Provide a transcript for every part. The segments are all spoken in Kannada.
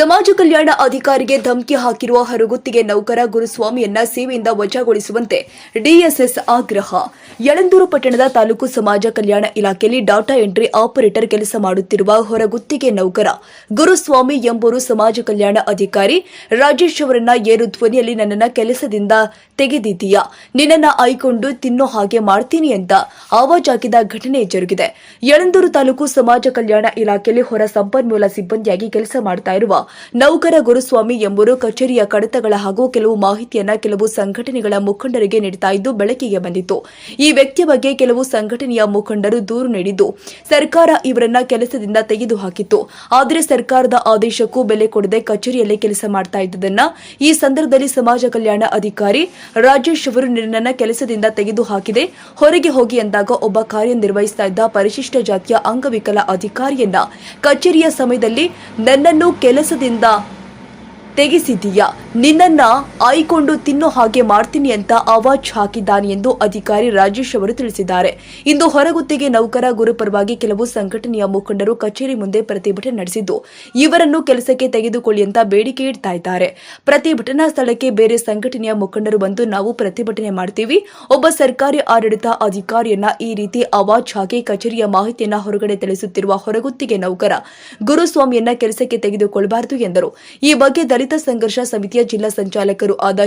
ಸಮಾಜ ಕಲ್ಯಾಣ ಅಧಿಕಾರಿಗೆ ಧಮಕಿ ಹಾಕಿರುವ ಹೊರಗುತ್ತಿಗೆ ನೌಕರ ಗುರುಸ್ವಾಮಿಯನ್ನ ಸೇವೆಯಿಂದ ವಜಾಗೊಳಿಸುವಂತೆ ಡಿಎಸ್ಎಸ್ ಆಗ್ರಹ. ಯಳಂದೂರು ಪಟ್ಟಣದ ತಾಲೂಕು ಸಮಾಜ ಕಲ್ಯಾಣ ಇಲಾಖೆಯಲ್ಲಿ ಡಾಟಾ ಎಂಟ್ರಿ ಆಪರೇಟರ್ ಕೆಲಸ ಮಾಡುತ್ತಿರುವ ಹೊರಗುತ್ತಿಗೆ ನೌಕರ ಗುರುಸ್ವಾಮಿ ಎಂಬುವರು ಸಮಾಜ ಕಲ್ಯಾಣ ಅಧಿಕಾರಿ. ರಾಜೇಶ್ ಅವರನ್ನ ಏರು ಧ್ವನಿಯಲ್ಲಿ ನನ್ನನ್ನ ಕೆಲಸದಿಂದ ತೆಗೆದಿದ್ದೀಯಾ. ನಿನ್ನನ್ನ ಆಯ್ಕೊಂಡು ತಿನ್ನೋ ಹಾಗೆ ಮಾಡ್ತೀನಿ ಅಂತ ಆವಾಜ್ ಹಾಕಿದ ಘಟನೆ ಜರುಗಿದೆ. ಯಳಂದೂರು ತಾಲೂಕು ಸಮಾಜ ಕಲ್ಯಾಣ ಇಲಾಖೆಯಲ್ಲಿ ಹೊರ ಸಂಪನ್ಮೂಲ ಸಿಬ್ಬಂದಿಯಾಗಿ ಕೆಲಸ ಮಾಡ್ತಾ ಇರುವ ನೌಕರ ಗುರುಸ್ವಾಮಿ ಎಂಬುವರು ಕಚೇರಿಯ ಕಡತಗಳ ಹಾಗೂ ಕೆಲವು ಮಾಹಿತಿಯನ್ನ ಕೆಲವು ಸಂಘಟನೆಗಳ ಮುಖಂಡರಿಗೆ ನೀಡುತ್ತಾ ಇದ್ದು ಬೆಳಕಿಗೆ ಬಂದಿತ್ತು. ಈ ವ್ಯಕ್ತಿಯ ಬಗ್ಗೆ ಕೆಲವು ಸಂಘಟನೆಯ ಮುಖಂಡರು ದೂರು ನೀಡಿದ್ದು, ಸರ್ಕಾರ ಇವರನ್ನ ಕೆಲಸದಿಂದ ತೆಗೆದುಹಾಕಿತ್ತು. ಆದರೆ ಸರ್ಕಾರದ ಆದೇಶಕ್ಕೂ ಬೆಲೆ ಕೊಡದೆ ಕಚೇರಿಯಲ್ಲಿ ಕೆಲಸ ಮಾಡ್ತಾ ಇದ್ದುದನ್ನ ಈ ಸಂದರ್ಭದಲ್ಲಿ ಸಮಾಜ ಕಲ್ಯಾಣ ಅಧಿಕಾರಿ ರಾಜೇಶ್ ಅವರು ನನ್ನ ಕೆಲಸದಿಂದ ತೆಗೆದುಹಾಕಿದೆ, ಹೊರಗೆ ಹೋಗಿ ಎಂದಾಗ ಒಬ್ಬ ಕಾರ್ಯನಿರ್ವಹಿಸ್ತಾ ಇದ್ದ ಪರಿಶಿಷ್ಟ ಜಾತಿಯ ಅಂಗವಿಕಲ ಅಧಿಕಾರಿಯನ್ನ ಕಚೇರಿಯ ಸಮಯದಲ್ಲಿ ನನ್ನನ್ನು ಕೆಲಸದಿಂದ ತೆಗೆಸಿದೀಯಾ? ನಿನ್ನನ್ನ ಆಯ್ಕೊಂಡು ತಿನ್ನೋ ಹಾಗೆ ಮಾಡ್ತೀನಿ ಅಂತ ಅವಾಜ್ ಹಾಕಿದ್ದಾನೆ ಎಂದು ಅಧಿಕಾರಿ ರಾಜೇಶ್ ಅವರು ತಿಳಿಸಿದ್ದಾರೆ. ಇಂದು ಹೊರಗುತ್ತಿಗೆ ನೌಕರ ಗುರು ಪರವಾಗಿ ಕೆಲವು ಸಂಘಟನೆಯ ಮುಖಂಡರು ಕಚೇರಿ ಮುಂದೆ ಪ್ರತಿಭಟನೆ ನಡೆಸಿದ್ದು, ಇವರನ್ನು ಕೆಲಸಕ್ಕೆ ತೆಗೆದುಕೊಳ್ಳಿ ಅಂತ ಬೇಡಿಕೆ ಇಡ್ತಾ ಇದ್ದಾರೆ. ಪ್ರತಿಭಟನಾ ಸ್ಥಳಕ್ಕೆ ಬೇರೆ ಸಂಘಟನೆಯ ಮುಖಂಡರು ಬಂದು ನಾವು ಪ್ರತಿಭಟನೆ ಮಾಡ್ತೀವಿ. ಒಬ್ಬ ಸರ್ಕಾರಿ ಆಡಳಿತ ಅಧಿಕಾರಿಯನ್ನ ಈ ರೀತಿ ಅವಾಜ್ ಹಾಕಿ ಕಚೇರಿಯ ಮಾಹಿತಿಯನ್ನ ಹೊರಗಡೆ ತಿಳಿಸುತ್ತಿರುವ ಹೊರಗುತ್ತಿಗೆ ನೌಕರ ಗುರುಸ್ವಾಮಿಯನ್ನ ಕೆಲಸಕ್ಕೆ ತೆಗೆದುಕೊಳ್ಳಬಾರದು ಎಂದರು. ಈ ಬಗ್ಗೆ ದಲಿತ ಸಂಘರ್ಷ ಸಮಿತಿಯ ಜಿಲ್ಲಾ ಸಂಚಾಲಕರು ಆದ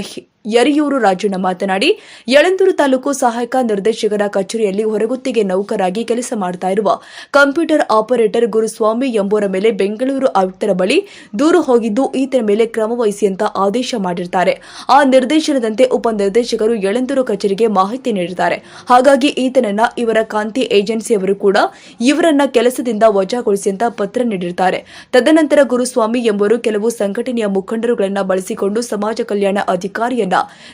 ಯರಿಯೂರು ರಾಜಣ್ಣ ಮಾತನಾಡಿ, ಯಳಂದೂರು ತಾಲೂಕು ಸಹಾಯಕ ನಿರ್ದೇಶಕರ ಕಚೇರಿಯಲ್ಲಿ ಹೊರಗುತ್ತಿಗೆ ನೌಕರಾಗಿ ಕೆಲಸ ಮಾಡ್ತಾ ಇರುವ ಕಂಪ್ಯೂಟರ್ ಆಪರೇಟರ್ ಗುರುಸ್ವಾಮಿ ಎಂಬುವರ ಮೇಲೆ ಬೆಂಗಳೂರು ಆಯುಕ್ತರ ಬಳಿ ದೂರು ಹೋಗಿದ್ದು ಈತನ ಮೇಲೆ ಕ್ರಮ ವಹಿಸಿ ಅಂತ ಆದೇಶ ಮಾಡಿರ್ತಾರೆ. ಆ ನಿರ್ದೇಶನದಂತೆ ಉಪನಿರ್ದೇಶಕರು ಯಳಂದೂರು ಕಚೇರಿಗೆ ಮಾಹಿತಿ ನೀಡಿದ್ದಾರೆ. ಹಾಗಾಗಿ ಈತನನ್ನ ಇವರ ಕಾಂತಿ ಏಜೆನ್ಸಿಯವರು ಕೂಡ ಇವರನ್ನ ಕೆಲಸದಿಂದ ವಜಾಗೊಳಿಸಿ ಅಂತ ಪತ್ರ ನೀಡಿರ್ತಾರೆ. ತದನಂತರ ಗುರುಸ್ವಾಮಿ ಎಂಬುವರು ಕೆಲವು ಸಂಘಟನೆಯ ಮುಖಂಡರುಗಳನ್ನ ಬಳಸಿಕೊಂಡು ಸಮಾಜ ಕಲ್ಯಾಣ ಅಧಿಕಾರಿಯನ್ನ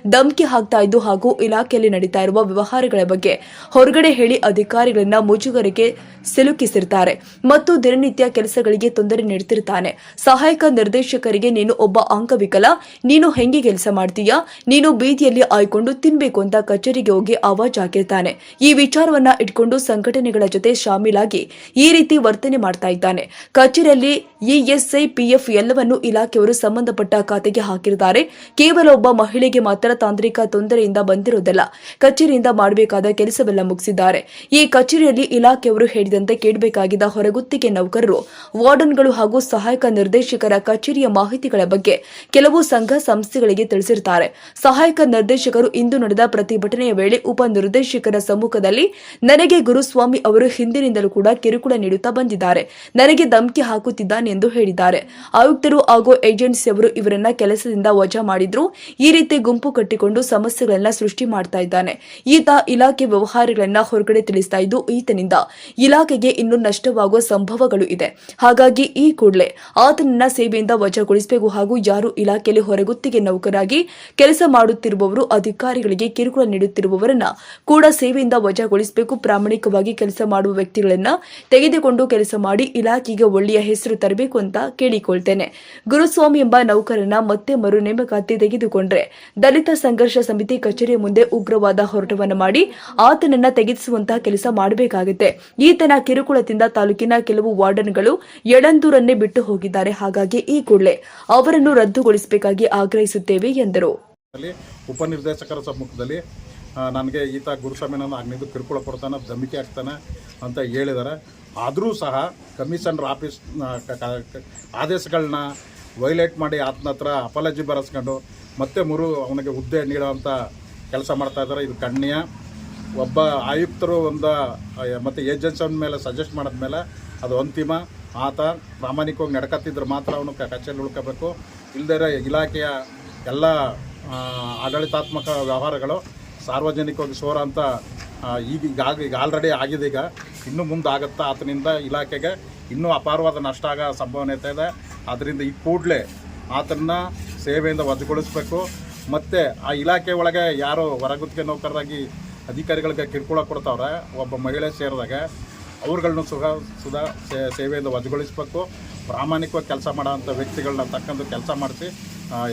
ಧಮಕಿ ಹಾಕ್ತಾ ಇದ್ದು ಹಾಗೂ ಇಲಾಖೆಯಲ್ಲಿ ನಡೀತಾ ಇರುವ ವ್ಯವಹಾರಗಳ ಬಗ್ಗೆ ಹೊರಗಡೆ ಹೇಳಿ ಅಧಿಕಾರಿಗಳನ್ನ ಮುಜುಗರಿಗೆ ಸಿಲುಕಿಸಿರ್ತಾರೆ. ಮತ್ತು ದಿನನಿತ್ಯ ಕೆಲಸಗಳಿಗೆ ತೊಂದರೆ ನೀಡುತ್ತಿರ್ತಾನೆ ಸಹಾಯಕ ನಿರ್ದೇಶಕರಿಗೆ ನೀನು ಒಬ್ಬ ಅಂಗವಿಕಲ. ನೀನು ಹೆಂಗೆ ಕೆಲಸ ಮಾಡ್ತೀಯಾ? ನೀನು ಬೀದಿಯಲ್ಲಿ ಆಯ್ಕೊಂಡು ತಿನ್ಬೇಕು ಅಂತ ಕಚೇರಿಗೆ ಹೋಗಿ ಆವಾಜ್ ಹಾಕಿರ್ತಾನೆ. ಈ ವಿಚಾರವನ್ನ ಇಟ್ಕೊಂಡು ಸಂಘಟನೆಗಳ ಜೊತೆ ಶಾಮೀಲಾಗಿ ಈ ರೀತಿ ವರ್ತನೆ ಮಾಡ್ತಾ ಇದ್ದಾನೆ. ಕಚೇರಿಯಲ್ಲಿ ಇಎಸ್ಐ ಪಿಎಫ್ ಎಲ್ಲವನ್ನೂ ಇಲಾಖೆಯವರು ಸಂಬಂಧಪಟ್ಟ ಖಾತೆಗೆ ಹಾಕಿರ್ತಾರೆ. ಕೇವಲ ಒಬ್ಬ ಮಹಿಳೆಗೆ ಮಾತ್ರ ತಾಂತ್ರಿಕ ತೊಂದರೆಯಿಂದ ಬಂದಿರೋದಲ್ಲ ಕಚೇರಿಯಿಂದ ಮಾಡಬೇಕಾದ ಕೆಲಸವೆಲ್ಲ ಮುಗಿಸಿದ್ದಾರೆ. ಈ ಕಚೇರಿಯಲ್ಲಿ ಇಲಾಖೆಯವರು ಹೇಳಿದಂತೆ ಕೇಳಬೇಕಾಗಿದ್ದ ಹೊರಗುತ್ತಿಗೆ ನೌಕರರು, ವಾರ್ಡನ್ಗಳು ಹಾಗೂ ಸಹಾಯಕ ನಿರ್ದೇಶಕರ ಕಚೇರಿಯ ಮಾಹಿತಿಗಳ ಬಗ್ಗೆ ಕೆಲವು ಸಂಘ ಸಂಸ್ಥೆಗಳಿಗೆ ತಿಳಿಸಿರುತ್ತಾರೆ. ಸಹಾಯಕ ನಿರ್ದೇಶಕರು ಇಂದು ನಡೆದ ಪ್ರತಿಭಟನೆಯ ವೇಳೆ ಉಪ ನಿರ್ದೇಶಕರ ಸಮ್ಮುಖದಲ್ಲಿ ನನಗೆ ಗುರುಸ್ವಾಮಿ ಅವರು ಹಿಂದಿನಿಂದಲೂ ಕೂಡ ಕಿರುಕುಳ ನೀಡುತ್ತಾ ಬಂದಿದ್ದಾರೆ. ನನಗೆ ಧಮಕಿ ಹಾಕುತ್ತಿದ್ದಾನೆ ಎಂದು ಹೇಳಿದ್ದಾರೆ. ಆಯುಕ್ತರು ಹಾಗೂ ಏಜೆನ್ಸಿಯವರು ಇವರನ್ನ ಕೆಲಸದಿಂದ ವಜಾ ಮಾಡಿದ್ರು. ಈ ರೀತಿ ಗುಂಪು ಕಟ್ಟಿಕೊಂಡು ಸಮಸ್ಯೆಗಳನ್ನ ಸೃಷ್ಟಿ ಮಾಡ್ತಾ ಇದ್ದಾನೆ. ಈತ ಇಲಾಖೆ ವ್ಯವಹಾರಗಳನ್ನ ಹೊರಗಡೆ ತಿಳಿಸ್ತಾ ಇದ್ದು ಈತನಿಂದ ಇಲಾಖೆಗೆ ಇನ್ನೂ ನಷ್ಟವಾಗುವ ಸಂಭವಗಳು ಇದೆ. ಹಾಗಾಗಿ ಈ ಕೂಡಲೇ ಆತನನ್ನ ಸೇವೆಯಿಂದ ವಜಾಗೊಳಿಸಬೇಕು ಹಾಗೂ ಯಾರು ಇಲಾಖೆಯಲ್ಲಿ ಹೊರಗುತ್ತಿಗೆ ನೌಕರಾಗಿ ಕೆಲಸ ಮಾಡುತ್ತಿರುವವರು, ಅಧಿಕಾರಿಗಳಿಗೆ ಕಿರುಕುಳ ನೀಡುತ್ತಿರುವವರನ್ನ ಕೂಡ ಸೇವೆಯಿಂದ ವಜಾಗೊಳಿಸಬೇಕು. ಪ್ರಾಮಾಣಿಕವಾಗಿ ಕೆಲಸ ಮಾಡುವ ವ್ಯಕ್ತಿಗಳನ್ನ ತೆಗೆದುಕೊಂಡು ಕೆಲಸ ಮಾಡಿ ಇಲಾಖೆಗೆ ಒಳ್ಳೆಯ ಹೆಸರು ತರಬೇಕು ಅಂತ ಕೇಳಿಕೊಳ್ತೇನೆ. ಗುರುಸ್ವಾಮಿ ಎಂಬ ನೌಕರನ ಮತ್ತೆ ಮರು ನೇಮಕಾತಿ ತೆಗೆದುಕೊಂಡ್ರೆ ದಲಿತ ಸಂಘರ್ಷ ಸಮಿತಿ ಕಚೇರಿಯ ಮುಂದೆ ಉಗ್ರವಾದ ಹೊರಟವನ್ನು ಮಾಡಿ ಆತನನ್ನ ತೆಗೆದಿಸುವಂತಹ ಕೆಲಸ ಮಾಡಬೇಕಾಗುತ್ತೆ. ಈತನ ಕಿರುಕುಳದಿಂದ ತಾಲೂಕಿನ ಕೆಲವು ವಾರ್ಡನ್ಗಳು ಯಳಂದೂರನ್ನೇ ಬಿಟ್ಟು ಹೋಗಿದ್ದಾರೆ. ಹಾಗಾಗಿ ಈ ಕೂಡಲೇ ಅವರನ್ನು ರದ್ದುಗೊಳಿಸಬೇಕಾಗಿ ಆಗ್ರಹಿಸುತ್ತೇವೆ ಎಂದರು. ಉಪನಿರ್ದೇಶಕರ ಸಮ್ಮುಖದಲ್ಲಿ ನನಗೆ ಈತ ಗುರುಸ್ವಾಮಿನ ಅಗ್ನಿದು ಕಿರುಕುಳ ಕೊಡ್ತಾನೆ, ಧಮಿಕೆ ಹಾಕ್ತಾನೆ ಅಂತ ಹೇಳಿದ್ದಾರೆ. ಆದರೂ ಸಹ ಕಮಿಷನರ್ ಆಫೀಸ್ ಆದೇಶಗಳನ್ನ ವೈಲೇಟ್ ಮಾಡಿ ಆತನ ಹತ್ರ ಅಪಾಲಜಿ ಬರೆಸ್ಕೊಂಡು ಮತ್ತೆ ಮುರು ಅವನಿಗೆ ಹುದ್ದೆ ನೀಡೋವಂಥ ಕೆಲಸ ಮಾಡ್ತಾ ಇದ್ದಾರೆ. ಇದು ಕಣ್ಣೀಯ. ಒಬ್ಬ ಆಯುಕ್ತರು ಒಂದು ಮತ್ತು ಏಜೆನ್ಸಿ ಅವನ ಮೇಲೆ ಸಜೆಸ್ಟ್ ಮಾಡಿದ್ಮೇಲೆ ಅದು ಅಂತಿಮ. ಆತ ಪ್ರಾಮಾಣಿಕವಾಗಿ ನಡ್ಕತ್ತಿದ್ರೆ ಮಾತ್ರ ಅವನು ಕಚೇರಿ ಉಳ್ಕೋಬೇಕು. ಇಲ್ಲದೇ ಇಲಾಖೆಯ ಎಲ್ಲ ಆಡಳಿತಾತ್ಮಕ ವ್ಯವಹಾರಗಳು ಸಾರ್ವಜನಿಕವಾಗಿ ಸೋರ ಅಂತ ಈಗ ಈಗಾಗ ಈಗ ಆಲ್ರೆಡಿ ಆಗಿದೆ ಈಗ. ಇನ್ನೂ ಮುಂದೆ ಆಗುತ್ತಾ? ಆತನಿಂದ ಇಲಾಖೆಗೆ ಇನ್ನೂ ಅಪಾರವಾದ ನಷ್ಟ ಆಗೋ ಸಂಭವನೀಯತೆ ಇದೆ. ಆದ್ದರಿಂದ ಈ ಕೂಡಲೇ ಆತನ ಸೇವೆಯಿಂದ ವಜಗೊಳಿಸ್ಬೇಕು. ಮತ್ತು ಆ ಇಲಾಖೆ ಒಳಗೆ ಯಾರು ಹೊರಗುತ್ತಿಗೆ ನೌಕರರಾಗಿ ಅಧಿಕಾರಿಗಳಿಗೆ ಕಿರುಕುಳ ಕೊಡ್ತಾವ್ರೆ, ಒಬ್ಬ ಮಹಿಳೆ ಸೇರಿದಾಗ ಅವ್ರುಗಳನ್ನು ಸುಧಾ ಸೇ, ಸೇವೆಯಿಂದ ವಜಾಗೊಳಿಸಬೇಕು. ಪ್ರಾಮಾಣಿಕವಾಗಿ ಕೆಲಸ ಮಾಡೋಂಥ ವ್ಯಕ್ತಿಗಳನ್ನ ತಕ್ಕಂದು ಕೆಲಸ ಮಾಡಿಸಿ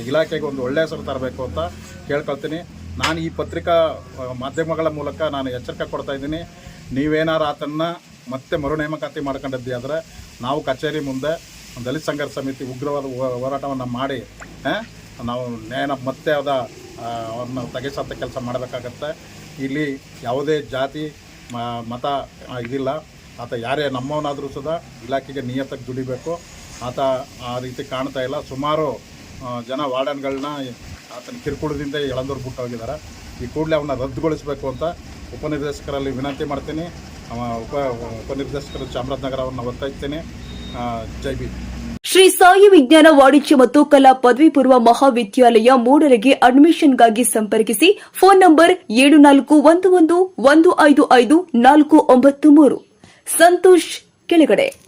ಇಲಾಖೆಗೆ ಒಂದು ಒಳ್ಳೆಯ ಹೆಸರು ತರಬೇಕು ಅಂತ ಕೇಳ್ಕೊಳ್ತೀನಿ. ನಾನು ಈ ಪತ್ರಿಕಾ ಮಾಧ್ಯಮಗಳ ಮೂಲಕ ನಾನು ಎಚ್ಚರಿಕೆ ಕೊಡ್ತಾ ಇದ್ದೀನಿ. ನೀವೇನಾರು ಆತನ್ನು ಮತ್ತೆ ಮರು ನೇಮಕಾತಿ ಆದರೆ ನಾವು ಕಚೇರಿ ಮುಂದೆ ದಲಿತ ಸಂಘರ್ಷ ಸಮಿತಿ ಉಗ್ರವಾದ ಹೋರಾಟವನ್ನು ಮಾಡಿ ನಾವು ನ್ಯಾಯನ ಮತ್ತೆ ಅದ ಅವ್ರನ್ನ ತೆಗೆಸಂಥ ಕೆಲಸ ಮಾಡಬೇಕಾಗತ್ತೆ. ಇಲ್ಲಿ ಯಾವುದೇ ಜಾತಿ ಮತ ಇದಿಲ್ಲ. ಆತ ಯಾರೇ ನಮ್ಮವನಾದರೂ ಸುದ ಇಲಾಖೆಗೆ ನಿಯತಕ್ಕೆ ದುಡಿಬೇಕು. ಆತ ಆ ರೀತಿ ಕಾಣ್ತಾ ಇಲ್ಲ. ಸುಮಾರು ಜನ ವಾರ್ಡನ್ಗಳನ್ನ ಆತನ ಕಿರುಕುಳದಿಂದ ಎಳಂದೂರು ಬಿಟ್ಟು ಹೋಗಿದ್ದಾರೆ ಈ ಕೂಡಲೇ ಅವನ್ನ ರದ್ದುಗೊಳಿಸಬೇಕು ಅಂತ ಉಪನಿರ್ದೇಶಕರಲ್ಲಿ ವಿನಂತಿ ಮಾಡ್ತೀನಿ. ಉಪ ಉಪನಿರ್ದೇಶಕರು ಚಾಮರಾಜನಗರ ಅವ್ರನ್ನ ಒತ್ತಾಯಿಸ್ತೀನಿ. ಜೈ ಶ್ರೀ ಸಾಯಿ ವಿಜ್ಞಾನ ವಾಣಿಜ್ಯ ಮತ್ತು ಕಲಾ ಪದವಿ ಪೂರ್ವ ಮಹಾವಿದ್ಯಾಲಯ ಮೂಡರಿಗೆ ಅಡ್ಮಿಷನ್ಗಾಗಿ ಸಂಪರ್ಕಿಸಿ ಫೋನ್ ನಂಬರ್ ಏಳು ನಾಲ್ಕು ಒಂದು ಒಂದು ಒಂದು ಐದು ಐದು ನಾಲ್ಕು ಒಂಬತ್ತು ಮೂರು. ಸಂತೋಷ್, ಕೆಳಗಡೆ.